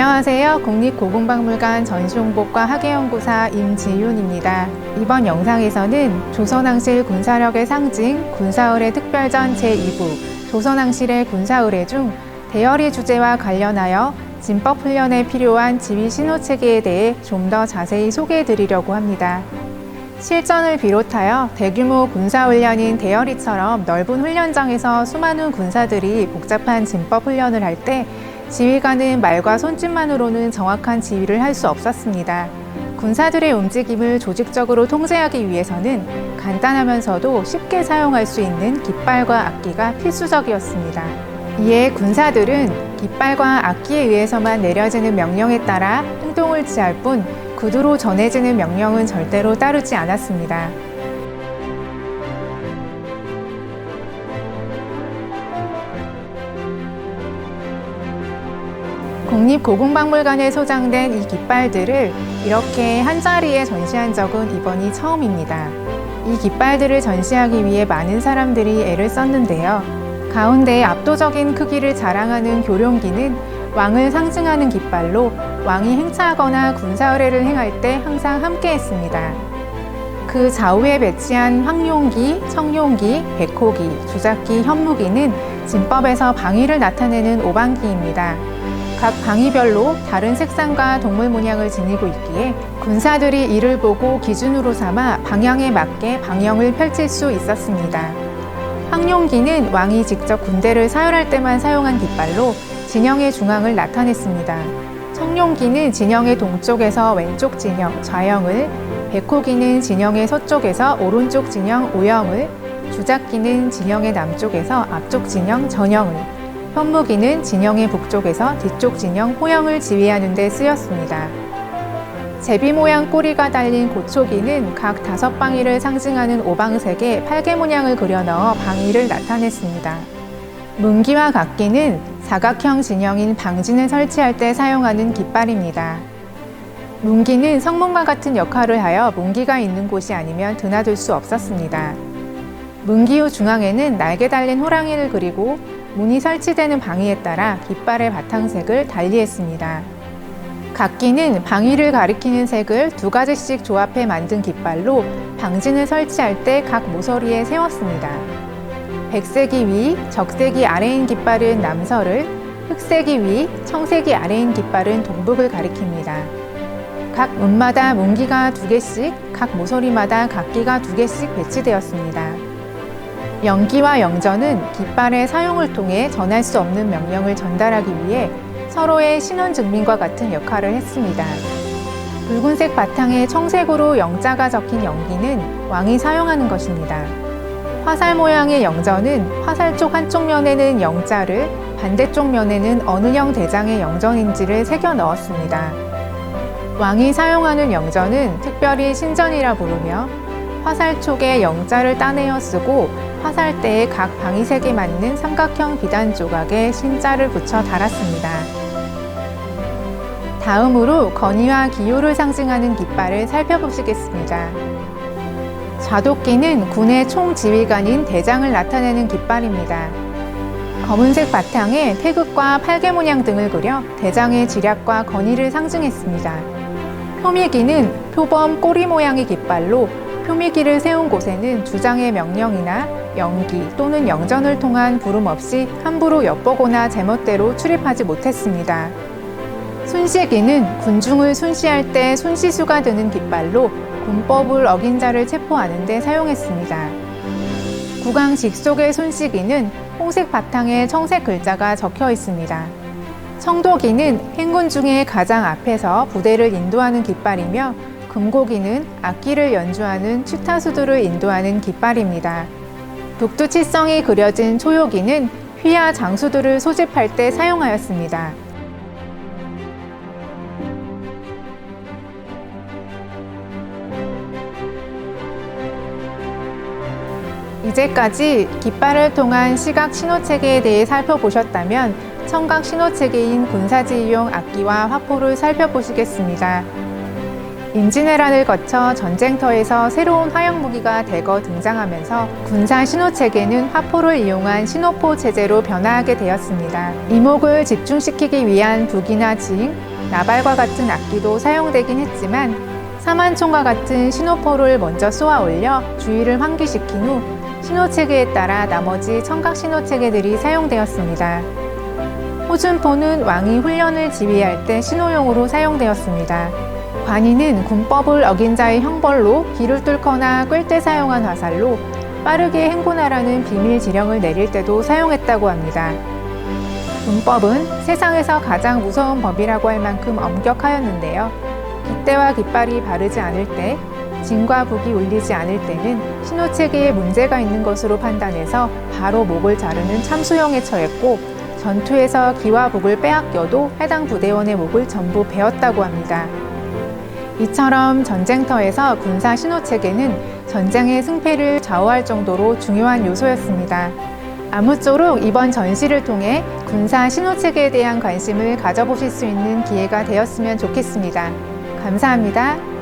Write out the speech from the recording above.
안녕하세요. 국립고궁박물관 전시홍보과 학예연구사 임지윤입니다. 이번 영상에서는 조선왕실 군사력의 상징 군사의례 특별전 제2부 조선왕실의 군사의례 중 대열이 주제와 관련하여 진법 훈련에 필요한 지휘 신호체계에 대해 좀 더 자세히 소개해 드리려고 합니다. 실전을 비롯하여 대규모 군사훈련인 대열이처럼 넓은 훈련장에서 수많은 군사들이 복잡한 진법 훈련을 할때 지휘관은 말과 손짓만으로는 정확한 지휘를 할 수 없었습니다. 군사들의 움직임을 조직적으로 통제하기 위해서는 간단하면서도 쉽게 사용할 수 있는 깃발과 악기가 필수적이었습니다. 이에 군사들은 깃발과 악기에 의해서만 내려지는 명령에 따라 행동을 취할 뿐 구두로 전해지는 명령은 절대로 따르지 않았습니다. 국립고궁박물관에 소장된 이 깃발들을 이렇게 한자리에 전시한 적은 이번이 처음입니다. 이 깃발들을 전시하기 위해 많은 사람들이 애를 썼는데요. 가운데 압도적인 크기를 자랑하는 교룡기는 왕을 상징하는 깃발로 왕이 행차하거나 군사의례를 행할 때 항상 함께 했습니다. 그 좌우에 배치한 황룡기, 청룡기, 백호기, 주작기, 현무기는 진법에서 방위를 나타내는 오방기입니다. 각 방위별로 다른 색상과 동물 문양을 지니고 있기에 군사들이 이를 보고 기준으로 삼아 방향에 맞게 방영을 펼칠 수 있었습니다. 황룡기는 왕이 직접 군대를 사열할 때만 사용한 깃발로 진영의 중앙을 나타냈습니다. 청룡기는 진영의 동쪽에서 왼쪽 진영 좌영을, 백호기는 진영의 서쪽에서 오른쪽 진영 우영을, 주작기는 진영의 남쪽에서 앞쪽 진영 전영을, 현무기는 진영의 북쪽에서 뒤쪽 진영 호영을 지휘하는 데 쓰였습니다. 제비 모양 꼬리가 달린 고초기는 각 다섯 방위를 상징하는 오방색에 팔개 문양을 그려 넣어 방위를 나타냈습니다. 문기와 각기는 사각형 진영인 방진을 설치할 때 사용하는 깃발입니다. 문기는 성문과 같은 역할을 하여 문기가 있는 곳이 아니면 드나들 수 없었습니다. 문기 후 중앙에는 날개 달린 호랑이를 그리고 문이 설치되는 방위에 따라 깃발의 바탕색을 달리했습니다. 각기는 방위를 가리키는 색을 두 가지씩 조합해 만든 깃발로 방진을 설치할 때 각 모서리에 세웠습니다. 백색이 위, 적색이 아래인 깃발은 남서를, 흑색이 위, 청색이 아래인 깃발은 동북을 가리킵니다. 각 문마다 문기가 두 개씩, 각 모서리마다 각기가 두 개씩 배치되었습니다. 영기와 영전은 깃발의 사용을 통해 전할 수 없는 명령을 전달하기 위해 서로의 신원 증명과 같은 역할을 했습니다. 붉은색 바탕에 청색으로 영자가 적힌 영기는 왕이 사용하는 것입니다. 화살 모양의 영전은 화살 쪽 한쪽 면에는 영자를 반대쪽 면에는 어느 형 대장의 영전인지를 새겨 넣었습니다. 왕이 사용하는 영전은 특별히 신전이라 부르며 화살 촉에 영자를 따내어 쓰고 화살대에 각 방위색에 맞는 삼각형 비단 조각에 신자를 붙여 달았습니다. 다음으로 건의와 기호를 상징하는 깃발을 살펴보시겠습니다. 좌도끼는 군의 총지휘관인 대장을 나타내는 깃발입니다. 검은색 바탕에 태극과 팔개 모양 등을 그려 대장의 지략과 건의를 상징했습니다. 표미기는 표범 꼬리 모양의 깃발로 표미기를 세운 곳에는 주장의 명령이나 연기 또는 영전을 통한 부름 없이 함부로 엿보거나 제멋대로 출입하지 못했습니다. 순시기는 군중을 순시할 때 순시수가 드는 깃발로 군법을 어긴 자를 체포하는 데 사용했습니다. 국왕 직속의 순시기는 홍색 바탕에 청색 글자가 적혀 있습니다. 청도기는 행군 중에 가장 앞에서 부대를 인도하는 깃발이며 금고기는 악기를 연주하는 취타수들을 인도하는 깃발입니다. 북두칠성이 그려진 초요기는 휘하 장수들을 소집할 때 사용하였습니다. 이제까지 깃발을 통한 시각 신호체계에 대해 살펴보셨다면 청각 신호체계인 군사지휘용 악기와 화포를 살펴보시겠습니다. 임진왜란을 거쳐 전쟁터에서 새로운 화형 무기가 대거 등장하면서 군사 신호 체계는 화포를 이용한 신호포 체제로 변화하게 되었습니다. 이목을 집중시키기 위한 북이나 징, 나발과 같은 악기도 사용되긴 했지만 사만총과 같은 신호포를 먼저 쏘아 올려 주위를 환기시킨 후 신호 체계에 따라 나머지 청각 신호 체계들이 사용되었습니다. 호준포는 왕이 훈련을 지휘할 때 신호용으로 사용되었습니다. 관이는 군법을 어긴 자의 형벌로 길을 뚫거나 끌 때 사용한 화살로 빠르게 행군하라는 비밀 지령을 내릴 때도 사용했다고 합니다. 군법은 세상에서 가장 무서운 법이라고 할 만큼 엄격하였는데요. 깃대와 깃발이 바르지 않을 때, 진과 북이 울리지 않을 때는 신호체계에 문제가 있는 것으로 판단해서 바로 목을 자르는 참수형에 처했고 전투에서 기와 북을 빼앗겨도 해당 부대원의 목을 전부 베었다고 합니다. 이처럼 전쟁터에서 군사 신호체계는 전쟁의 승패를 좌우할 정도로 중요한 요소였습니다. 아무쪼록 이번 전시를 통해 군사 신호체계에 대한 관심을 가져보실 수 있는 기회가 되었으면 좋겠습니다. 감사합니다.